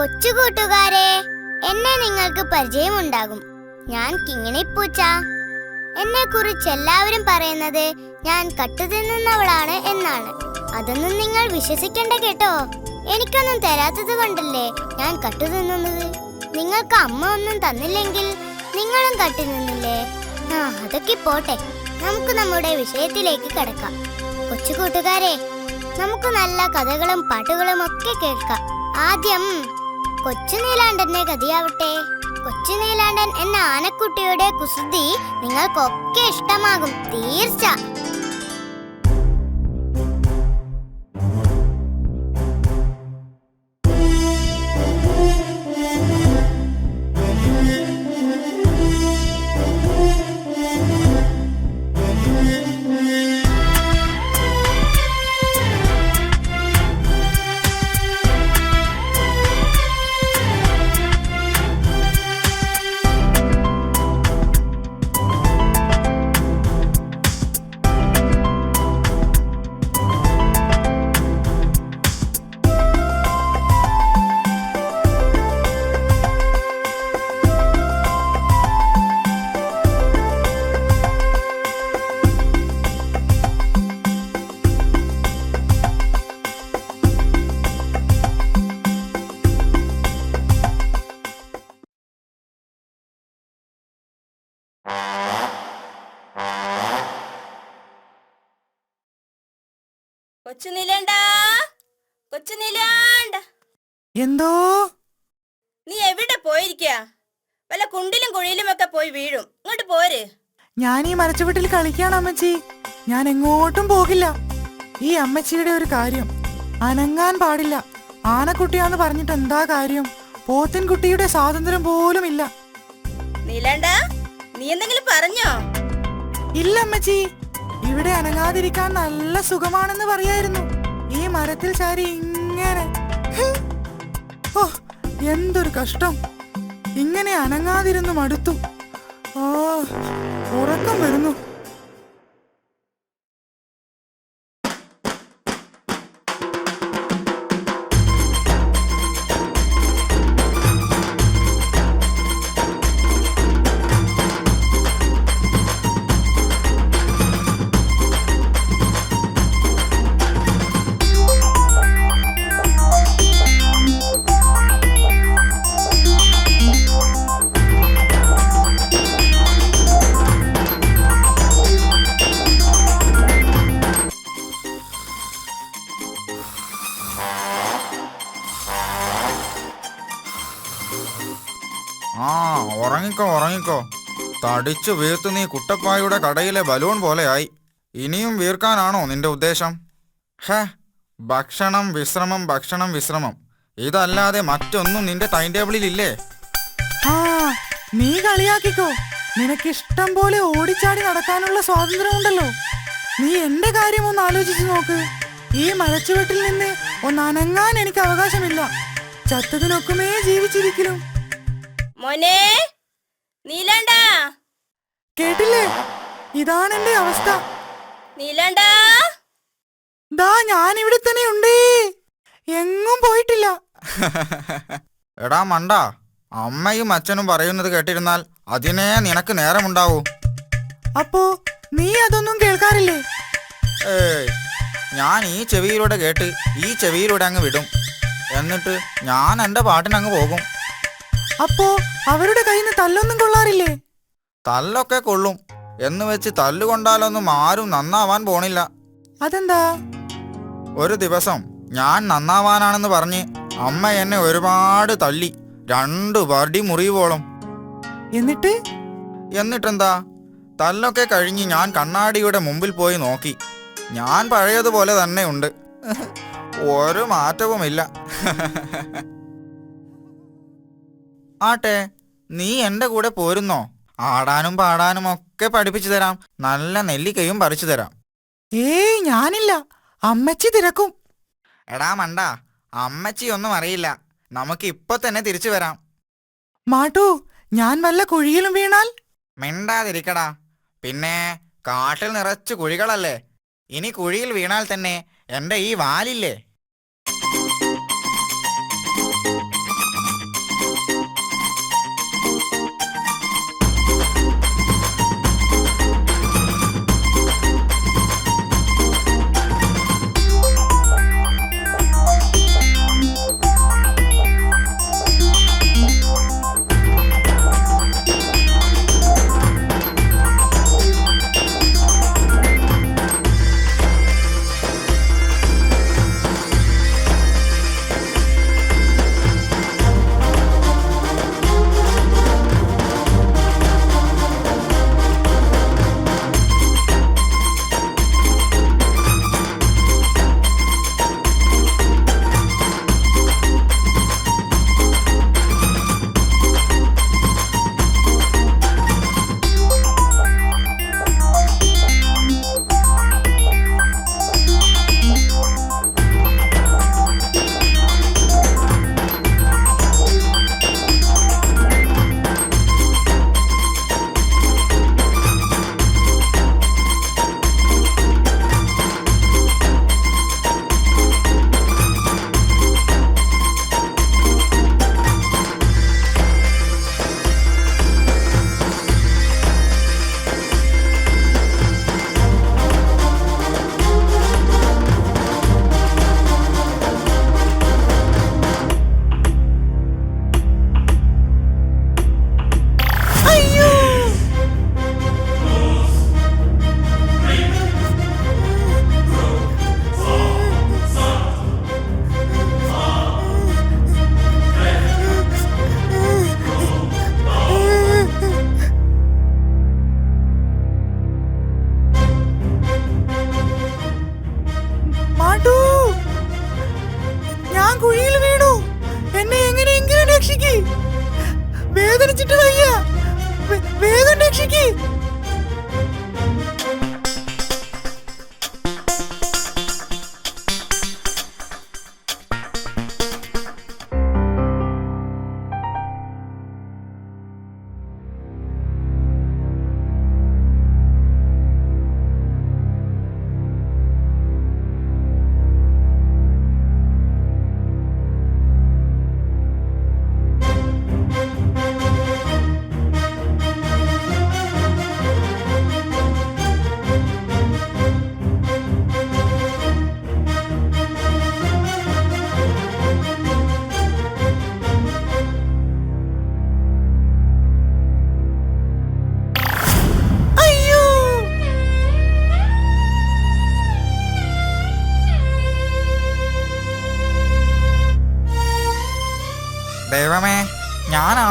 കൊച്ചു കൂട്ടുകാരെ എന്നെ നിങ്ങൾക്ക് പരിചയമുണ്ടാകും. ഞാൻ കിങ്ങിണിപ്പൂച്ച. എന്നെ കുറിച്ച് എല്ലാവരും പറയുന്നത് ഞാൻ കട്ടുതിന്നുന്നവളാണ് എന്നാണ്. അതൊന്നും നിങ്ങൾ വിശ്വസിക്കണ്ട കേട്ടോ. എനിക്കൊന്നും തരാത്തത് കൊണ്ടല്ലേ ഞാൻ കട്ടുതിന്നുന്നത്? നിങ്ങൾക്ക് അമ്മ ഒന്നും തന്നില്ലെങ്കിൽ നിങ്ങളും കട്ടു നിന്നില്ലേ ആ അതൊക്കെ പോട്ടെ. നമുക്ക് നമ്മുടെ വിഷയത്തിലേക്ക് കിടക്കാം. കൊച്ചു കൂട്ടുകാരെ നമുക്ക് നല്ല കഥകളും പാട്ടുകളും ഒക്കെ കേൾക്കാം. ആദ്യം കൊച്ചു നീലാണ്ടന്റെ ഗതിയാവട്ടെ. കൊച്ചു നീലാണ്ടൻ എന്ന ആനക്കുട്ടിയുടെ കുസൃതി നിങ്ങൾക്കൊക്കെ ഇഷ്ടമാകും. തീർച്ച. കൊച്ചു നീലേണ്ട കൊച്ചു നീലാണ്ട എന്തോ? നീ എവിടെ പോയിരിക്കാ? വല്ല കുണ്ടിലും കുഴിയിലും ഒക്കെ പോയി വീഴും. ഇങ്ങോട്ട് പോര്. ഞാൻ ഈ മരച്ചുവട്ടിൽ കളിക്കാണ് അമ്മച്ചി. ഞാൻ എങ്ങോട്ടും പോകില്ല. ഈ അമ്മച്ചിയുടെ ഒരു കാര്യം. അനങ്ങാൻ പാടില്ല. ആനക്കുട്ടിയാന്ന് പറഞ്ഞിട്ട് എന്താ കാര്യം? പോത്തിൻകുട്ടിയുടെ സ്വാതന്ത്ര്യം പോലും ഇല്ല. നീലേണ്ട നീ എന്തെങ്കിലും പറഞ്ഞോ? ഇല്ല അമ്മച്ചി. ഇവിടെ അനങ്ങാതിരിക്കാൻ നല്ല സുഖമാണെന്ന് പറയായിരുന്നു. ഈ മരത്തിൽ ചാരി ഇങ്ങനെ. ഓ എന്തൊരു കഷ്ടം. ഇങ്ങനെ അനങ്ങാതിരുന്നു മടുത്തു. ഓ ഉറക്കം വരുന്നു. തടിച്ചു വീർത്ത് നീ കുട്ടപ്പായുടെ കടയിലെ ബലൂൺ പോലെയായി. ഇനിയും വീർക്കാനാണോ നിന്റെ ഉദ്ദേശം? ഹേ ഭക്ഷണം വിശ്രമം ഭക്ഷണം വിശ്രമം. ഇതല്ലാതെ മറ്റൊന്നും നിന്റെ ടൈം ടേബിളിൽ ഇല്ലേ ആ നീ കളിയാക്കിക്കോ. നിനക്ക് ഇഷ്ടം പോലെ ഓടിച്ചാടി നടക്കാനുള്ള സ്വാതന്ത്ര്യമുണ്ടല്ലോ. നീ എന്റെ കാര്യം ഒന്ന് ആലോചിച്ചു നോക്ക്. ഈ മരച്ചുവെട്ടിൽ നിന്ന് ഒന്ന് അനങ്ങാൻ എനിക്ക് അവകാശമില്ല. ചത്തതിനൊക്കുമേ ജീവിച്ചിരിക്കലും. മോനെ നീലാണ്ട. കേട്ടില്ലേ? ഇതാണ് എന്റെ അവസ്ഥ. നീലാണ്ട? ദാ ഞാൻ ഇവിടെ തന്നെ ഉണ്ടേ. എങ്ങും പോയിട്ടില്ല. എടാ മണ്ട. അമ്മയും അച്ഛനും പറയുന്നത് കേട്ടിരുന്നാൽ അതിനെ നിനക്ക് നേരമുണ്ടാവൂ. അപ്പോ നീ അതൊന്നും കേൾക്കാറില്ലേ? ഏയ് ഞാൻ ഈ ചെവിയിലൂടെ കേട്ട് ഈ ചെവിയിലൂടെ അങ്ങ് വിടും. എന്നിട്ട് ഞാൻ എന്റെ പാട്ടിനങ്ങ് പോകും. അപ്പോ അവരുടെ കയ്യിൽ നിന്ന് തല്ലൊന്നും കൊള്ളാറില്ലേ? തല്ലൊക്കെ കൊള്ളും. എന്ന് വെച്ച് തല്ലുകൊണ്ടാലൊന്നും ആരും നന്നാവാൻ പോണില്ല. അതെന്താ? ഒരു ദിവസം ഞാൻ നന്നാവാനാണെന്ന് പറഞ്ഞ് അമ്മ എന്നെ ഒരുപാട് തല്ലി രണ്ടു വടി മുറിയുവോളം എന്നിട്ട്? എന്നിട്ടെന്താ? തല്ലൊക്കെ കഴിഞ്ഞ് ഞാൻ കണ്ണാടിയുടെ മുമ്പിൽ പോയി നോക്കി. ഞാൻ പഴയതുപോലെ തന്നെ ഉണ്ട്. ഒരു മാറ്റവുമില്ല. ആട്ടെ നീ എന്റെ കൂടെ പോരുന്നോ? ആടാനും പാടാനും ഒക്കെ പഠിപ്പിച്ചു തരാം. നല്ല നെല്ലിക്കയും പറിച്ചു തരാം. ഏയ് ഞാനില്ല. അമ്മച്ചി തിരക്കും. എടാ മണ്ട അമ്മച്ചി ഒന്നും അറിയില്ല. നമുക്ക് ഇപ്പൊ തന്നെ തിരിച്ചു വരാം. മാട്ടു ഞാൻ വല്ല കുഴിയിലും വീണാൽ? മിണ്ടാതിരിക്കടാ. പിന്നെ കാട്ടിൽ നിറച്ച് കുഴികളല്ലേ? ഇനി കുഴിയിൽ വീണാൽ തന്നെ എന്റെ ഈ വാലില്ലേ?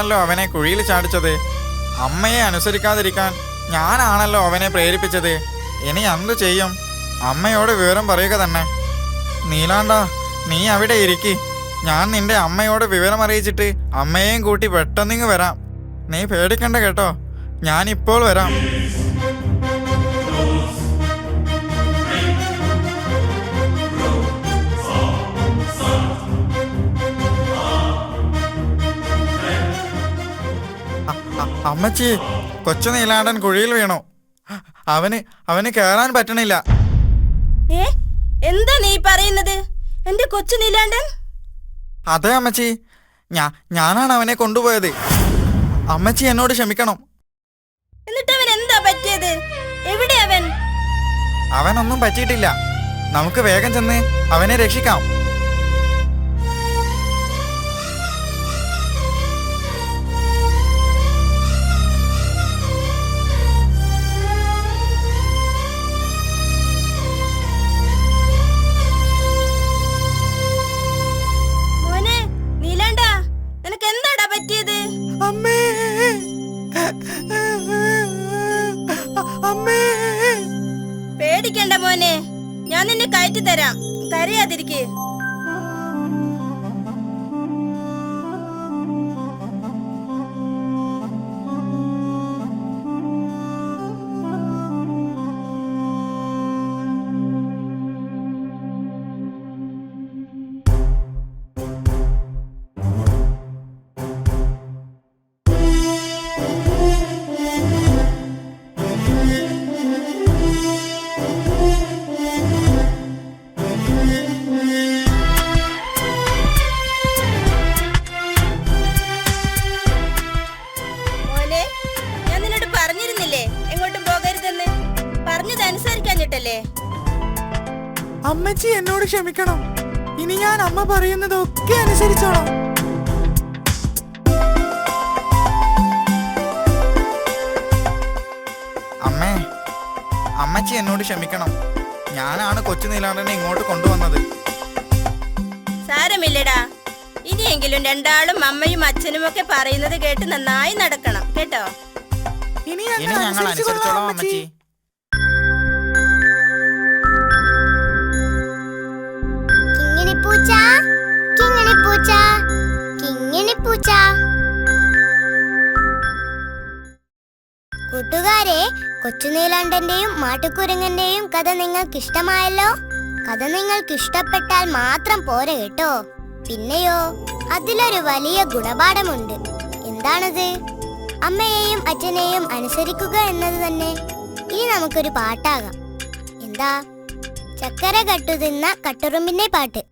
ഞാനാണല്ലോ അവനെ കുഴിയിൽ ചാടിച്ചത്? അമ്മയെ അനുസരിക്കാതിരിക്കാൻ ഞാനാണല്ലോ അവനെ പ്രേരിപ്പിച്ചത്. ഇനി എന്തു ചെയ്യും? അമ്മയോട് വിവരം പറയുക തന്നെ. നീലാണ്ട നീ അവിടെ ഇരിക്കി. ഞാൻ നിന്റെ അമ്മയോട് വിവരം അറിയിച്ചിട്ട് അമ്മയെയും കൂട്ടി പെട്ടെന്നിങ്ങ് വരാം. നീ പേടിക്കണ്ട കേട്ടോ. ഞാനിപ്പോൾ വരാം. അമ്മച്ചി കൊച്ചു നീലാണ്ടൻ കുഴിയിൽ വീണു. അവന് അവന് കേറാൻ പറ്റണില്ല. ഏ? എന്താ നീ പറയുന്നത്? എന്റെ കൊച്ചു നീലാണ്ടൻ? അതെ അമ്മച്ചി. ഞാ ഞാനാണ് അവനെ കൊണ്ടുപോയത്. അമ്മച്ചി എന്നോട് ക്ഷമിക്കണം. എന്നിട്ട് അവൻ എന്താ പറ്റിയത്? എവിടെ അവൻ? അവനൊന്നും പറ്റിയിട്ടില്ല. നമുക്ക് വേഗം ചെന്ന് അവനെ രക്ഷിക്കാം. അമ്മച്ചി എന്നോട് ക്ഷമിക്കണം. ഇനി ഞാൻ അമ്മ പറയുന്നതൊക്കെ അനുസരിച്ചോളാം. അമ്മേ അമ്മച്ചി എന്നോട് ക്ഷമിക്കണം. ഞാനാണ് കൊച്ചു നീലാണ്ടനെ ഇങ്ങോട്ട് കൊണ്ടുവന്നത്. സാരമില്ലടാ. ഇനിയെങ്കിലും രണ്ടാളും അമ്മയും അച്ഛനും ഒക്കെ പറയുന്നത് കേട്ട് നന്നായി നടക്കണം. കേട്ടോ? ഇനി ഞങ്ങൾ അനുസരിച്ചോളാം അമ്മച്ചി. കിങ്ങിണിപ്പൂച്ച കിങ്ങിണി പൂച്ച? കൂട്ടുകാരെ കൊച്ചുനീലാണ്ടന്റെയും മാട്ടുക്കുരങ്ങന്റെയും കഥ നിങ്ങൾക്ക് ഇഷ്ടമായല്ലോ കഥ നിങ്ങൾക്ക് ഇഷ്ടപ്പെട്ടാൽ മാത്രം പോരെ കേട്ടോ. പിന്നെയോ അതിലൊരു വലിയ ഗുണപാഠമുണ്ട്. എന്താണത്? അമ്മയെയും അച്ഛനെയും അനുസരിക്കുക എന്നത് തന്നെ. ഇനി നമുക്കൊരു പാട്ടാകാം. എന്താ? ചക്കര കട്ടുതിന്ന കട്ടുറുമ്പിന്റെ പാട്ട്.